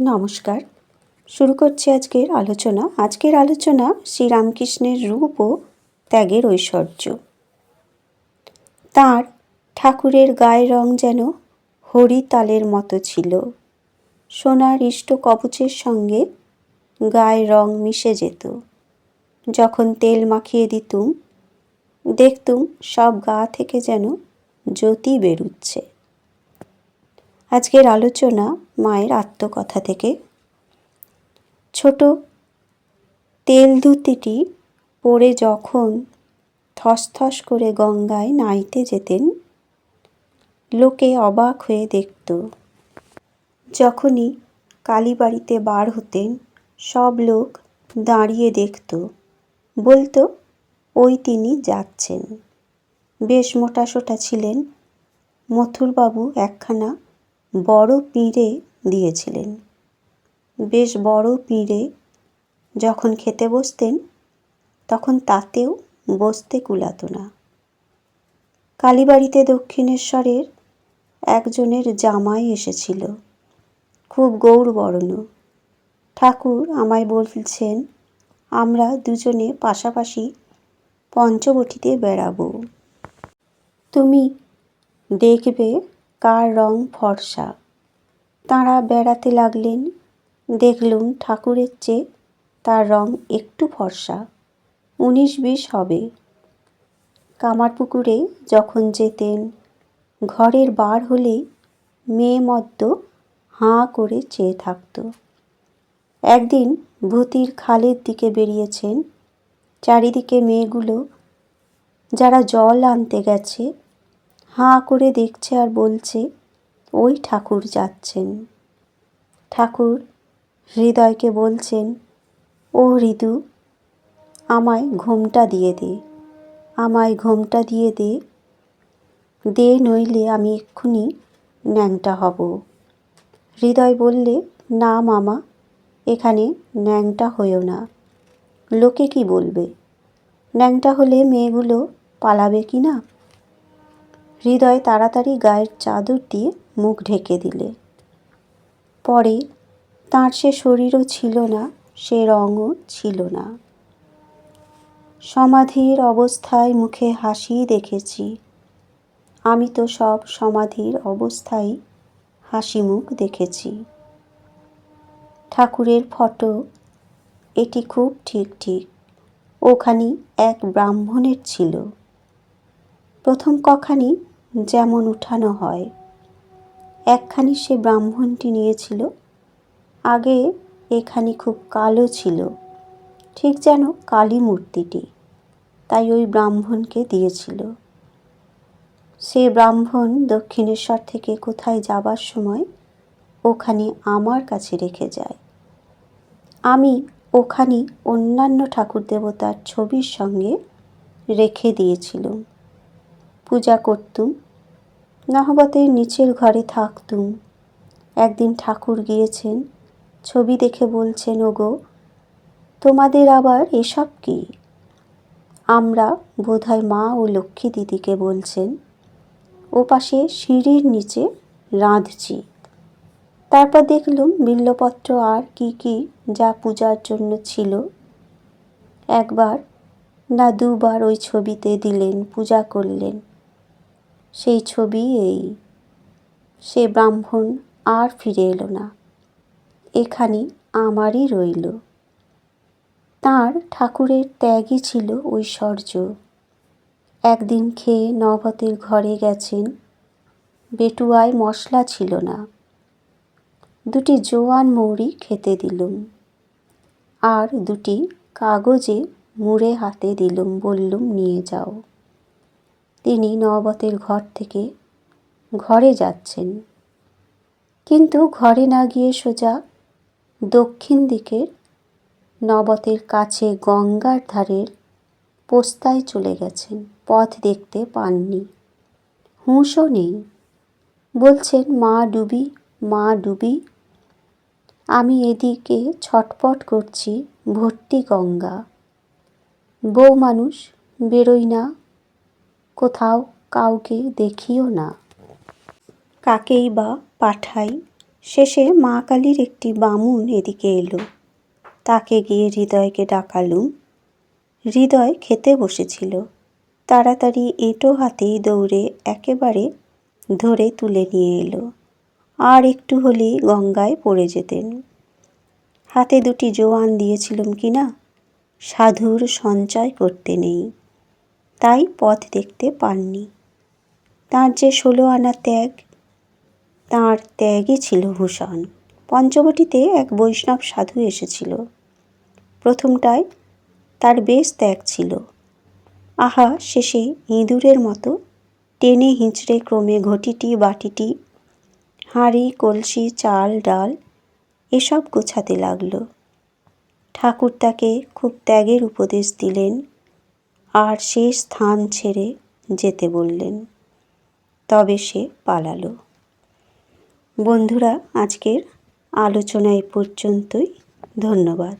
নমস্কার। শুরু করছি আজকের আলোচনা। আজকের আলোচনা শ্রীরামকৃষ্ণের রূপ ও ত্যাগের ঐশ্বর্য। তার ঠাকুরের গায়ের রং যেন হরিতালের মতো ছিল। সোনার ইষ্ট কবচের সঙ্গে গায়ের রং মিশে যেত। যখন তেল মাখিয়ে দিতুম, দেখতুম সব গা থেকে যেন জ্যোতি বেরুচ্ছে। আজকের আলোচনা মায়ের আত্মকথা থেকে। ছোট তেল ধুতিটি পরে যখন থসথস করে গঙ্গায় নাইতে যেতেন, লোকে অবাক হয়ে দেখত। যখনই কালীবাড়িতে বার হতেন, সব লোক দাঁড়িয়ে দেখত। বলতো, ওই তিনি যাচ্ছেন। বেশ মোটাসোটা ছিলেন। মথুরবাবু একখানা বড় পিঁড়ে দিয়েছিলেন। বেশ বড় পিঁড়ে যখন খেতে বসতেন, তখন তাতেও বসতে কুলাতো না। কালীবাড়িতে দক্ষিণেশ্বরের একজনের জামাই এসেছিল, খুব গৌর গৌরবর্ণ। ঠাকুর আমায় বলছেন, আমরা দুজনে পাশাপাশি পঞ্চবটিতে বেড়াবো। তুমি দেখবে কার রং ফর্সা। তাঁরা বেড়াতে লাগলেন। দেখলুম ঠাকুরের চেয়ে তার রং একটু ফর্সা। উনিশ বিশ হবে। কামারপুকুরে যখন যেতেন, ঘরের বার হলেই মেয়ে মদ্য হাঁ করে চেয়ে থাকত। একদিন ভূতির খালের দিকে বেরিয়েছেন। চারিদিকে মেয়েগুলো যারা জল আনতে গেছে, হাঁ করে দেখছে আর বলছে ওই ঠাকুর যাচ্ছেন। ঠাকুর হৃদয়কে বলছেন, ও ঋতু আমায় ঘোমটা দিয়ে দে, আমায় ঘোমটা দিয়ে দে। দে নইলে আমি এক্ষুনি ন্যাংটা হব। হৃদয় বললে, না মামা, এখানে ন্যাংটা হয়েও না। লোকে কি বলবে? ন্যাংটা হলে মেয়েগুলো পালাবে কি না? হৃদয় তাড়াতাড়ি গায়ের চাদর দিয়ে মুখ ঢেকে দিলে। পরে তাঁর সে শরীরও ছিল না, সে রঙও ছিল না। সমাধির অবস্থায় মুখে হাসি দেখেছি। আমি তো সব সমাধির অবস্থায় হাসি মুখ দেখেছি। ঠাকুরের ফটো, এটি খুব ঠিক ঠিক। ওখানি এক ব্রাহ্মণের ছিল। প্রথম কখানি যেমন উঠানো হয়। একখানি সে ব্রাহ্মণটি নিয়েছিল। আগে এখানি খুব কালো ছিল, ঠিক যেন কালী মূর্তিটি, তাই ওই ব্রাহ্মণকে দিয়েছিল। সে ব্রাহ্মণ দক্ষিণেশ্বর থেকে কোথায় যাবার সময় ওখানে আমার কাছে রেখে যায়। আমি ওখানে অন্যান্য ঠাকুর দেবতার ছবির সঙ্গে রেখে দিয়েছিলাম। পূজা করতুম নহবতের নিচের ঘরে থাকতুম একদিন ঠাকুর গিয়েছেন, ছবি দেখে বলছেন, ওগো, তোমাদের আবার এসব কি? আমরা বোধহয় মা ও লক্ষ্মী দিদিকে বলছেন ও পাশে সিঁড়ির নিচে রাঁধছি। তারপর দেখলুম বিল্লপত্র আর কি কি যা পূজার জন্য ছিল। একবার না দুবার ওই ছবিতে দিলেন, পূজা করলেন। সেই ছবি এই। সে ব্রাহ্মণ আর ফিরে এলো না। এখানে আমারই রইল। তার ঠাকুরের ত্যাগই ছিল ঐশ্বর্য। একদিন খেয়ে নবতের ঘরে গেছেন, বেটুয়ায় মশলা ছিল না। দুটি জোয়ান মৌরি খেতে দিলুম, আর দুটি কাগজে মুড়ে হাতে দিলুম, বললুম, নিয়ে যাও। তিনি নবতের ঘর থেকে ঘরে যাচ্ছেন। কিন্তু ঘরে না গিয়ে সোজা দক্ষিণ দিকের নবতের কাছে গঙ্গার ধারের পোস্তায় চলে গেছেন। পথ দেখতে পাননি। হুঁশও নেই। বলছেন, মা ডুবি মা ডুবি। আমি এদিকে ছটপট করছি, ভর্তি গঙ্গা। বউ মানুষ বেরোই না কোথাও কাউকে দেখিও না। কাকেই বা পাঠাই? শেষে মা কালীর একটি বামুন এদিকে এলো। তাকে গিয়ে হৃদয়কে ডাকালুম। হৃদয় খেতে বসেছিল। তাড়াতাড়ি এঁটো হাতেই দৌড়ে একেবারে ধরে তুলে নিয়ে এলো। আর একটু হলেই গঙ্গায় পড়ে যেতেন। হাতে দুটি জোয়ান দিয়েছিলাম কি না সাধুর সঞ্চয় করতে নেই। তাই পথ দেখতে পাননি। তার যে ষোলো আনা ত্যাগ, তাঁর ত্যাগই ছিল ভূষণ। পঞ্চবটিতে এক বৈষ্ণব সাধু এসেছিল। প্রথমটায় তার বেশ ত্যাগ ছিল। আহা, শেষে ইঁদুরের মতো টেনে হিঁচড়ে ক্রমে ঘটিটি, বাটিটি, হাঁড়ি, কলসি, চাল, ডাল এসব গোছাতে লাগল। ঠাকুর তাকে খুব ত্যাগের উপদেশ দিলেন। আর সে স্থান ছেড়ে যেতে বললেন। তবে সে পালালো। বন্ধুরা, আজকের আলোচনা এ পর্যন্তই। ধন্যবাদ।